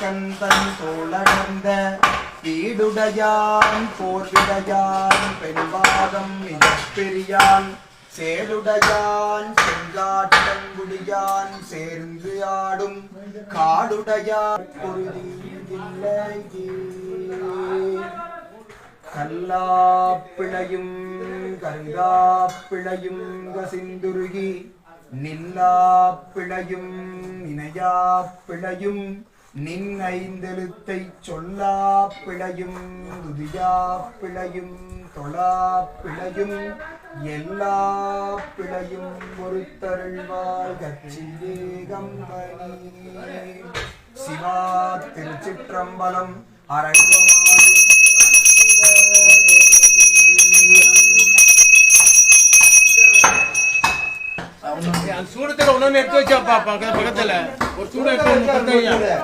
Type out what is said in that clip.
கந்தன் தோளடர்ந்த வீடுடையான் போர்விடையான் பெண்பாதம் மிகப்பெரியான் சேடுடையான் செங்காட்டங்குடியான் சேர்ந்து ஆடும் காடுடையான் கல்லாப்பிழையும் கருகாப்பிழையும் கசிந்துருகி நில்லா பிழையும் நில்லாப்பிழையும் இணையாப்பிழையும் நின் ஐந்தெழுத்தை பிழையும் தொழா பிழையும் எல்லா பிழையும் ஒருத்தருள்வாய் கச்சிவேகம் சிவா திருச்சிற்றம்பலம் அரங்கம் அந்த சூடத்துல ஒண்ணு எடுத்து வச்சாப்பா பக்க- பக்கத்துல. ஒரு சூட எடுத்து.